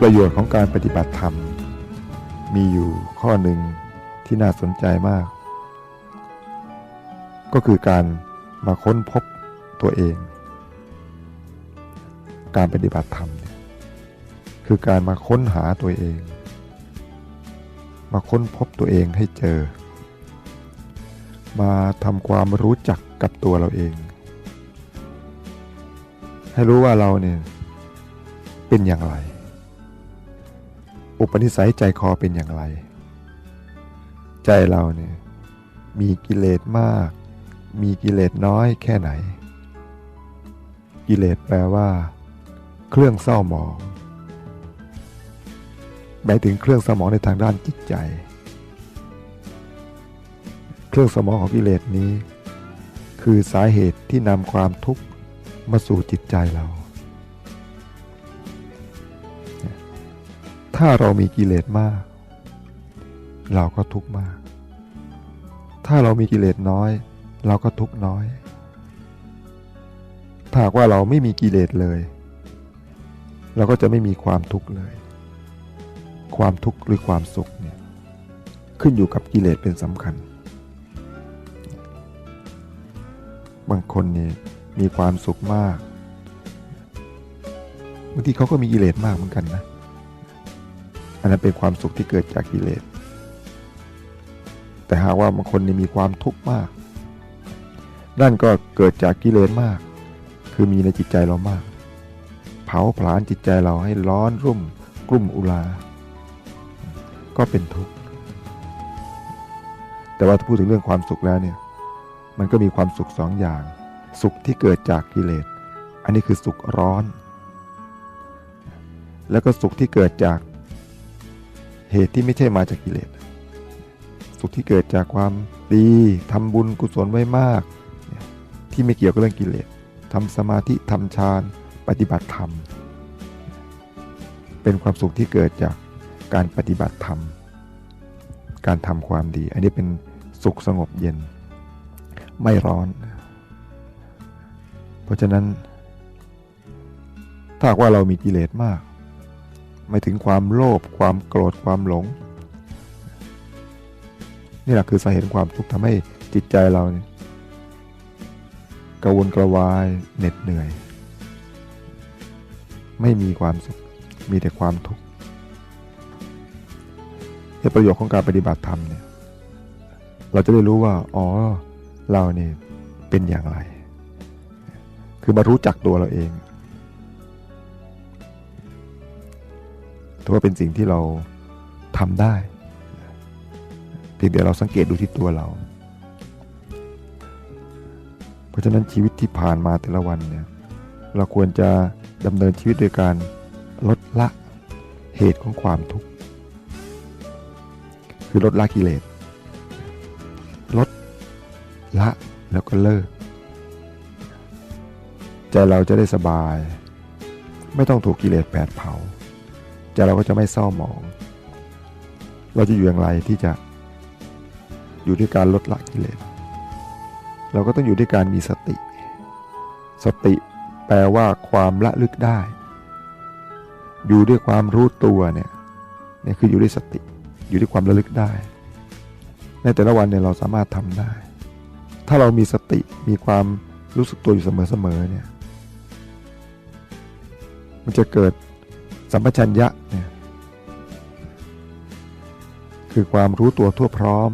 ประโยชน์ของการปฏิบัติธรรม มีอยู่ข้อหนึ่งที่น่าสนใจมาก ก็คือการมาค้นพบตัวเอง การปฏิบัติธรรมเนี่ยคือการมาค้นหาตัวเอง มาค้นพบตัวเองให้เจอ มาทำความรู้จักกับตัวเราเอง ให้รู้ว่าเราเนี่ยเป็นอย่างไร อุปนิสัยใจคอเป็นอย่างไร ใจเราเนี่ยมีกิเลสมาก มีกิเลสน้อยแค่ไหน กิเลสแปลว่า เครื่องเศร้าหมองหมายถึงเครื่องเศร้าหมองในทางด้านจิตใจ เครื่องสมองของกิเลสนี้ คือสาเหตุที่นำความทุกข์มาสู่จิตใจเรา ถ้าเรามีกิเลสมาก เราก็ทุกข์มาก ถ้าเรามีกิเลสน้อย เราก็ทุกข์น้อย ถ้าว่าเราไม่มีกิเลสเลย เราก็จะไม่มีความทุกข์เลย ความทุกข์หรือความสุขเนี่ยขึ้นอยู่กับกิเลสเป็นสำคัญ บางคนเนี่ยมีความสุขมากบางทีเขาก็มีกิเลสมากเหมือนกันนะ อันนั้นเป็นความสุขที่เกิดจากกิเลส แต่หากว่าบางคนนี่มีความทุกข์มาก นั่นก็เกิดจากกิเลสมาก คือมีในจิตใจเรามาก เผาผลาญจิตใจเราให้ร้อนรุ่มกลุ่มอุลา ก็เป็นทุกข์ แต่ว่าถ้าพูดถึงเรื่องความสุขแล้วเนี่ย มันก็มีความสุขสองอย่าง สุขที่เกิดจากกิเลส อันนี้คือสุขร้อน แล้วก็สุขที่เกิดจาก เหตุที่ไม่ใช่มาจากกิเลส สุขที่เกิดจากความดีทำบุญกุศลไว้มาก ที่ไม่เกี่ยวกับเรื่องกิเลสทำสมาธิทำฌานปฏิบัติธรรม เป็นความสุขที่เกิดจากการปฏิบัติธรรม การทำความดี อันนี้เป็นสุขสงบเย็น ไม่ร้อน เพราะฉะนั้น ถ้าว่าเรามีกิเลสมาก ไม่ถึงความโลภความโกรธความหลง นี่แหละคือสาเหตุของความทุกข์ทำให้จิตใจเรากระวนกระวายเหน็ดเหนื่อย ไม่มีความสุขมีแต่ความทุกข์ในประโยชน์ของการปฏิบัติธรรมเนี่ยเราจะได้รู้ว่า อ๋อ เราเนี่ยเป็นอย่างไร คือมารู้จักตัวเราเอง ถือว่าเป็นสิ่งที่เราทำได้เพียงแต่เราสังเกตดูที่ตัวเรา เพราะฉะนั้นชีวิตที่ผ่านมาแต่ละวันเนี่ยเราควรจะดำเนินชีวิตโดยการลดละเหตุของความทุกข์ คือลดละกิเลสลดละแล้วก็เลิกใจเราจะได้สบาย ไม่ต้องถูกกิเลสแผดเผา ใจเราก็จะไม่เศร้าหมอง เราจะอยู่อย่างไรที่จะอยู่ที่การลดละกิเลส เราก็ต้องอยู่ที่การมีสติ สติแปลว่าความละลึกได้ อยู่ด้วยความรู้ตัวเนี่ยเนี่ยคืออยู่ด้วยสติ อยู่ด้วยความระลึกได้ ในแต่ละวันเนี่ยเราสามารถทำได้ ถ้าเรามีสติมีความรู้สึกตัวอยู่เสมอๆเนี่ย มันจะเกิด สัมปชัญญะเนี่ยคือความรู้ตัวทั่วพร้อม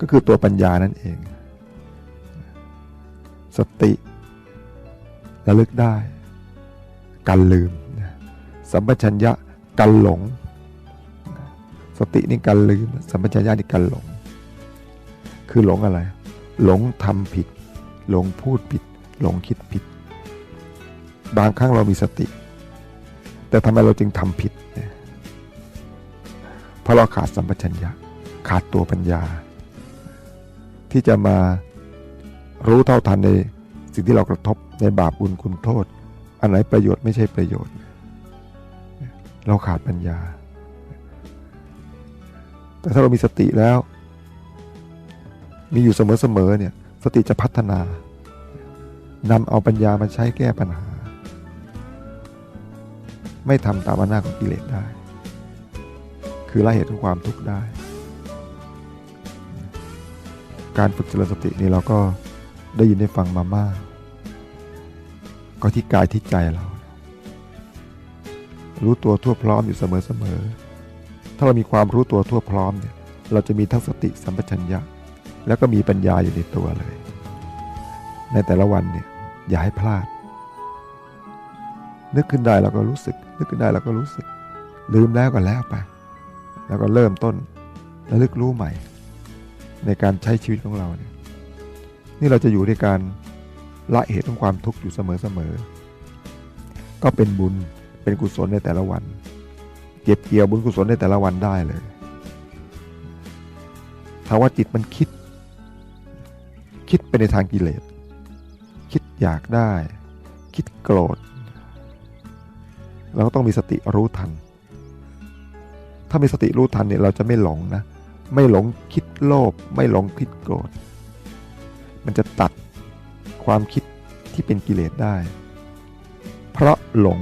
ก็คือตัวปัญญานั่นเอง สติระลึกได้ การลืม สัมปชัญญะการหลง สตินี่การลืม สัมปชัญญะนี่การหลง คือหลงอะไร หลงทำผิด หลงพูดผิด หลงคิดผิด บางครั้งเรามีสติ แต่ทำไมเราจึงทำผิดเนี่ยเพราะเราขาดสัมปชัญญะขาดตัวปัญญา ที่จะมารู้เท่าทันในสิ่งที่เรากระทบในบาปบุญคุณโทษ อันไหนประโยชน์ไม่ใช่ประโยชน์ เราขาดปัญญา แต่ถ้าเรามีสติแล้ว มีอยู่เสมอๆเนี่ยสติจะพัฒนานำเอาปัญญามาใช้แก้ปัญหา ไม่ทำตามอำนาจของกิเลสได้ คือละเหตุของความทุกข์ได้ การฝึกเจริญสตินี่เราก็ได้ยินได้ฟังมามาก ก็ที่กายที่ใจเรา รู้ตัวทั่วพร้อมอยู่เสมอๆ ถ้าเรามีความรู้ตัวทั่วพร้อมเนี่ย เราจะมีทั้งสติสัมปชัญญะ แล้วก็มีปัญญาอยู่ในตัวเลย ในแต่ละวันเนี่ยอย่าให้พลาด นึกขึ้นได้เราก็รู้สึก นึกขึ้นได้เราก็รู้สึก ลืมแล้วก็แล้วไป แล้วก็เริ่มต้นระลึกรู้ใหม่ ในการใช้ชีวิตของเราเนี่ยนี่เราจะอยู่ในการละเหตุของความทุกข์อยู่เสมอๆก็เป็นบุญเป็นกุศลในแต่ละวัน เก็บเกี่ยวบุญกุศลในแต่ละวันได้เลยถ้าว่าจิตมันคิด คิดไปในทางกิเลส คิดอยากได้ คิดโกรธ เราก็ต้องมีสติรู้ทัน ถ้ามีสติรู้ทันเนี่ยเราจะไม่หลงนะ ไม่หลงคิดโลภไม่หลงคิดโกรธ มันจะตัดความคิดที่เป็นกิเลสได้ เพราะหลง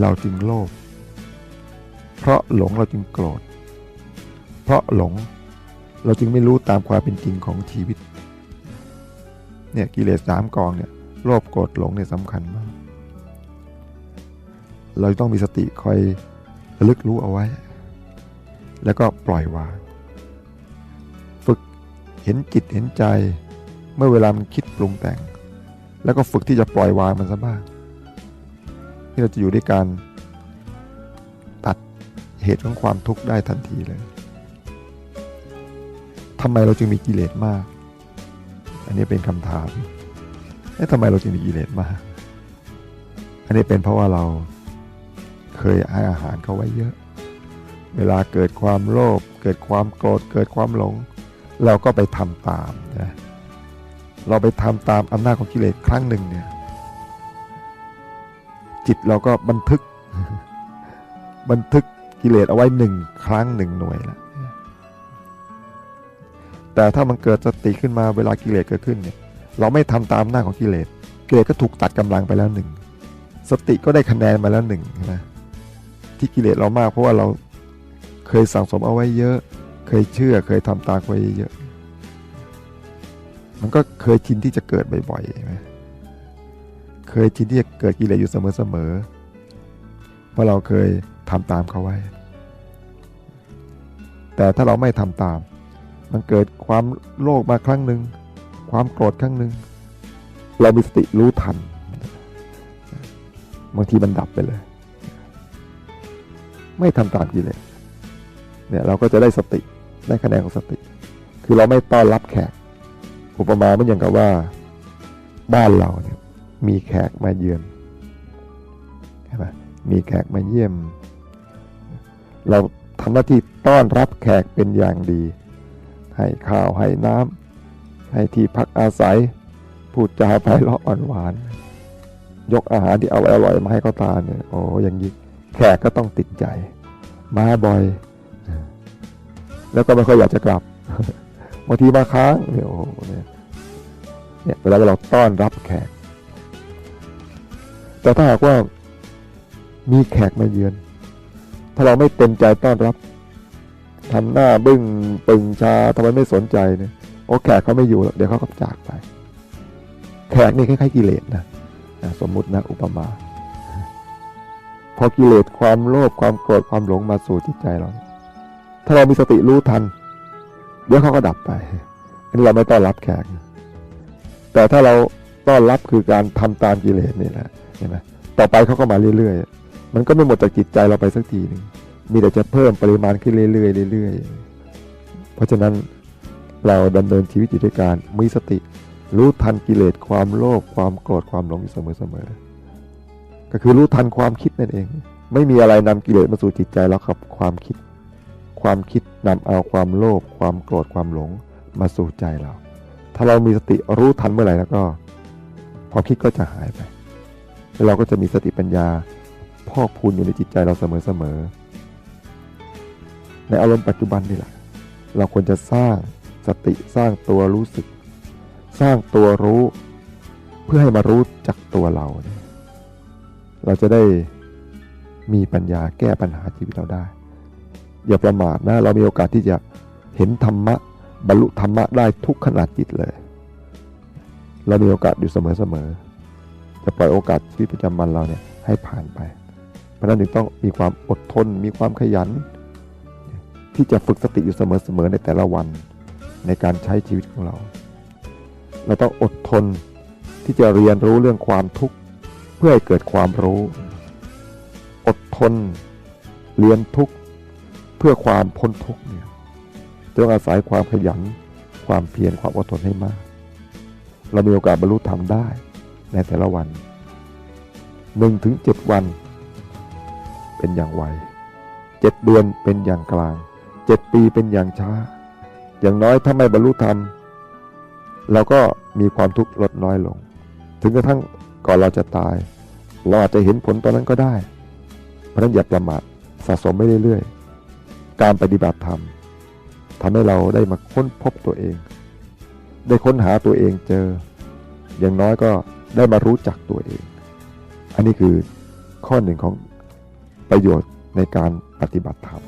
เราจึงโลภ เพราะหลงเราจึงโกรธ เพราะหลงเราจึงไม่รู้ตามความเป็นจริงของชีวิต เนี่ยกิเลสสามกองเนี่ยโลภโกรธหลงเนี่ยสำคัญมาก เราต้องมีสติคอยระลึกรู้เอาไว้ แล้วก็ปล่อยวาง ฝึกเห็นจิตเห็นใจ เมื่อเวลามันคิดปรุงแต่ง แล้วก็ฝึกที่จะปล่อยวางมันซะบ้างที่เราจะอยู่ด้วยการตัดเหตุของความทุกข์ได้ทันทีเลยทำไมเราจึงมีกิเลสมาก อันนี้เป็นคำถามเอ๊ะทำไมเราจึงมีกิเลสมาก อันนี้เป็นเพราะว่าเรา เคยให้อาหารเขาไว้เยอะ เวลาเกิดความโลภเกิดความโกรธเกิดความหลง เราก็ไปทำตามนะเราไปทำตามอำนาจของกิเลสครั้งหนึ่งเนี่ยจิตเราก็บันทึก บันทึกกิเลสเอาไว้หนึ่งครั้งหนึ่งหน่วยแล้วแต่ถ้ามันเกิดสติขึ้นมาเวลากิเลสเกิดขึ้นเนี่ยเราไม่ทำตามหน้าจของกิเลสกิเลสก็ถูกตัดกำลังไปแล้วหนึ่งสติก็ได้คะแนนมาแล้วหนึ่งนะ ที่กิเลสเรามาก เพราะว่าเราเคยสั่งสมเอาไว้เยอะ เคยเชื่อ เคยทำตามไว้เยอะ มันก็เคยชินที่จะเกิดบ่อยๆใช่ไหมเคยชินที่จะเกิดกิเลสอยู่เสมอๆเพราะเราเคยทำตามเขาไว้ แต่ถ้าเราไม่ทำตาม มันเกิดความโลภมาครั้งหนึ่งความโกรธครั้งหนึ่งเรามีสติรู้ทันบางทีมันดับไปเลย ไม่ทำตามกิเลสเนี่ยเราก็จะได้สติได้คะแนนของสติ คือเราไม่ต้อนรับแขก อุปมาเหมือนอย่างกับว่าบ้านเราเนี่ยมีแขกมาเยือนใช่ไหมมีแขกมาเยี่ยม เราทำหน้าที่ต้อนรับแขกเป็นอย่างดี ให้ข้าวให้น้ำให้ที่พักอาศัย พูดจาไพเราะอ่อนหวาน ยกอาหารที่เอาไว้อร่อยมาให้เขาทานเนี่ยโอ้อย่างนี้แขกก็ต้องติดใจ มาบ่อย แล้วก็ไม่ค่อยอยากจะกลับบางทีมาค้างเนี่ยโอ้โหเนี่ยเวลาเราต้อนรับแขก แต่ถ้าหากว่ามีแขกมาเยือน ถ้าเราไม่เต็มใจต้อนรับทำหน้าบึ้งปึงชาทำไมไม่สนใจเนี่ยโอ้แขกเขาไม่อยู่ เดี๋ยวเขาก็จากไป แขกนี่คล้ายๆกิเลสนะอะสมมุตินะ อุปมา พอกิเลสความโลภความโกรธความหลงมาสู่จิตใจเรา ถ้าเรามีสติรู้ทัน เดี๋ยวเขาก็ดับไปอันนี้เราไม่ต้อนรับแขก แต่ถ้าเราต้อนรับคือการทำตามกิเลสนี่แหละเห็นไหมต่อไปเขาก็มาเรื่อยๆ มันก็ไม่หมดจากจิตใจเราไปสักทีหนึ่งมีแต่จะเพิ่มปริมาณขึ้นเรื่อยๆเรื่อยๆ เพราะฉะนั้นเราดำเนินชีวิตอยู่ด้วยการมีสติ รู้ทันกิเลสความโลภความโกรธความหลงอยู่เสมอๆ ก็คือรู้ทันความคิดนั่นเอง ไม่มีอะไรนำกิเลสมาสู่จิตใจเราครับความคิด ความคิดนำเอาความโลภความโกรธความหลงมาสู่ใจเรา ถ้าเรามีสติรู้ทันเมื่อไหร่แล้วก็ความคิดก็จะหายไปแล้วเราก็จะมีสติปัญญาพอกพูนอยู่ในจิตใจเราเสมอๆในอารมณ์ปัจจุบันนี่แหละ เราควรจะสร้างสติสร้างตัวรู้สึก สร้างตัวรู้ เพื่อให้มารู้จักตัวเราเนี่ย เราจะได้มีปัญญาแก้ปัญหาชีวิตเราได้ อย่าประมาทนะ เรามีโอกาสที่จะเห็นธรรมะบรรลุธรรมะได้ทุกขณะจิตเลย เรามีโอกาสอยู่เสมอๆจะปล่อยโอกาสชีวิตประจำวันเราเนี่ยให้ผ่านไป เพราะนั้นจึงต้องมีความอดทน มีความขยัน ที่จะฝึกสติอยู่เสมอๆในแต่ละวันในการใช้ชีวิตของเรา เราต้องอดทนที่จะเรียนรู้เรื่องความทุกข์ พื่อให้เกิดความรู้ อดทนเรียนทุกเพื่อความพ้นทุกเนี่ยต้องอาศัยความขยัน ความเพียรความอดทนให้มาก เรามีโอกาสบรรลุธรรมได้ในแต่ละวันหนึ่งถึงเจ็ดวัน เป็นอย่างไวเจ็ดเดือนเป็นอย่างกลางเจ็ดปีเป็นอย่างช้า อย่างน้อยถ้าไม่บรรลุธรรมเราก็มีความทุกข์ลดน้อยลง ถึงกระทั่งก่อนเราจะตาย เราอาจจะเห็นผลตอนนั้นก็ได้ เพราะนั้นอย่าประมาทสะสมไปเรื่อยๆ การปฏิบัติธรรมทำให้เราได้มาค้นพบตัวเอง ได้ค้นหาตัวเองเจอ อย่างน้อยก็ได้มารู้จักตัวเอง อันนี้คือข้อหนึ่งของประโยชน์ในการปฏิบัติธรรม